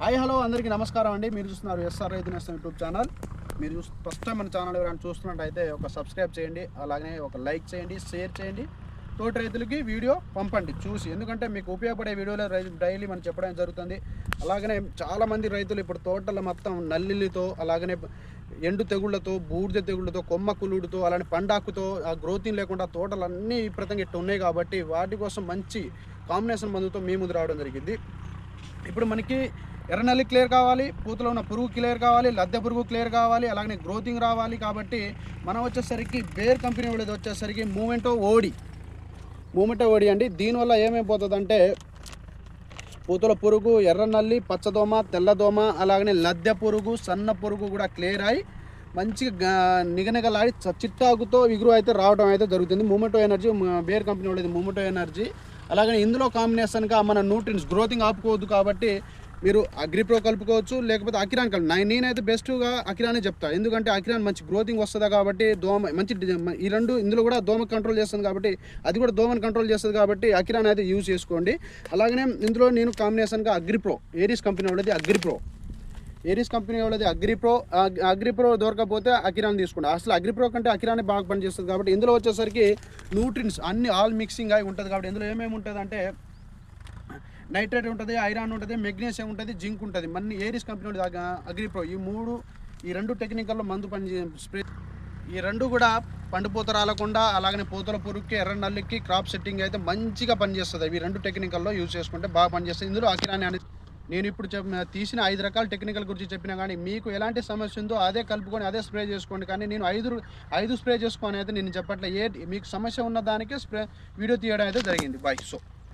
Hi hello అందరికీ నమస్కారం అండి. మీరు చూస్తున్నారు ఎస్ఆర్ రైతు నేస్తం యూట్యూబ్ ఛానల్. మీరు చూ ఫస్ట్ టైం మన ఛానల్ ఎవరైనా చూస్తున్నట్టయితే ఒక సబ్స్క్రైబ్ చేయండి అలాగే ఒక లైక్ చేయండి షేర్ చేయండి. తోటి రైతులకి వీడియో పంపండి చూసి. ఎందుకంటే మీకు ఉపయోగపడే వీడియోలో రైతు డైలీ మనం చెప్పడం జరుగుతుంది. అలాగనే చాలామంది రైతులు ఇప్పుడు తోటల మొత్తం నల్లిలతో అలాగనే ఎండు తెగుళ్ళతో బూడిద తెగుళ్ళతో కొమ్మ కులుడుతో అలానే పండాకుతో ఆ గ్రోతింగ్ లేకుండా తోటలు అన్నీ విపరీతంగా ఇట్టు ఉన్నాయి కాబట్టి వాటి కోసం మంచి కాంబినేషన్ మందుతో మీ ముందు రావడం జరిగింది. ఇప్పుడు మనకి ఎర్రనల్లి క్లియర్ కావాలి పూతలో ఉన్న పురుగు క్లియర్ కావాలి లద్దె పురుగు క్లియర్ కావాలి అలాగే గ్రోతింగ్ రావాలి కాబట్టి మనం వచ్చేసరికి బేర్ కంపెనీ వాళ్ళది వచ్చేసరికి మూమెంటో ఓడి. మూమెంటో ఓడి అండి. దీనివల్ల ఏమైపోతుందంటే పూతల పురుగు ఎర్రనల్లి పచ్చదోమ తెల్లదోమ అలాగనే లద్దె పురుగు సన్న పురుగు కూడా క్లియర్ అయి మంచిగా నిగనిగలాడి చిట్టాకుతో ఎగురు అయితే రావడం అయితే జరుగుతుంది. మూమెంటో ఎనర్జీ బేర్ కంపెనీ వాళ్ళది మూమెంటో ఎనర్జీ. అలాగే ఇందులో కాంబినేషన్గా మన న్యూట్రిన్స్ గ్రోతింగ్ ఆపుకోవద్దు కాబట్టి మీరు అగ్రిప్రో కలుపుకోవచ్చు లేకపోతే అకిరాన్ కలుపు నేనైతే బెస్ట్గా అకిరానే చెప్తా. ఎందుకంటే అకిరాన్ మంచి గ్రోతింగ్ వస్తుంది కాబట్టి దోమ మంచి ఈ రెండు ఇందులో కూడా దోమ కంట్రోల్ చేస్తుంది కాబట్టి అది కూడా దోమను కంట్రోల్ చేస్తుంది కాబట్టి అకిరాన్ అయితే యూజ్ చేసుకోండి. అలాగనే ఇందులో నేను కాంబినేషన్గా అగ్రిప్రో ఏరీస్ కంపెనీ వాళ్ళది అగ్రిప్రో ఏరీస్ కంపెనీ వాళ్ళది అగ్రిప్రో అగ్రిప్రో దొరకకపోతే అకిరాన్ తీసుకోండి. అసలు అగ్రిప్రో కంటే అకిరానే బాగా పనిచేస్తుంది కాబట్టి ఇందులో వచ్చేసరికి న్యూట్రిన్స్ అన్ని ఆల్ మిక్సింగ్ అయి ఉంటుంది కాబట్టి ఇందులో ఏమేమి ఉంటుంది అంటే నైట్రేట్ ఉంటుంది ఐరాన్ ఉంటుంది మెగ్నీషియం ఉంటుంది జింక్ ఉంటుంది. మన ఏరిస్ కంపెనీ దాకా అగ్రిప్రో ఈ మూడు ఈ రెండు టెక్నికల్లో మందు పని చే- స్ప్రే ఈ రెండు కూడా పండుపూత రాలకుండా అలాగనే పూతల పురుగుకి ఎర్ర నల్లికి క్రాప్ సెట్టింగ్ అయితే మంచిగా పనిచేస్తుంది. ఇవి రెండు టెక్నికల్లో యూజ్ చేసుకుంటే బాగా పనిచేస్తుంది. ఇందులో అకిరాని అనేది నేను ఇప్పుడు తీసిన ఐదు రకాల టెక్నికల్ గురించి చెప్పినా కానీ మీకు ఎలాంటి సమస్య ఉందో అదే కలుపుకొని అదే స్ప్రే చేసుకోండి. కానీ నేను ఐదు ఐదు స్ప్రే చేసుకోని అయితే నేను చెప్పట్లే ఏ మీకు సమస్య ఉన్న దానికే స్ప్రే వీడియో తీయడం అయితే జరిగింది. Bye so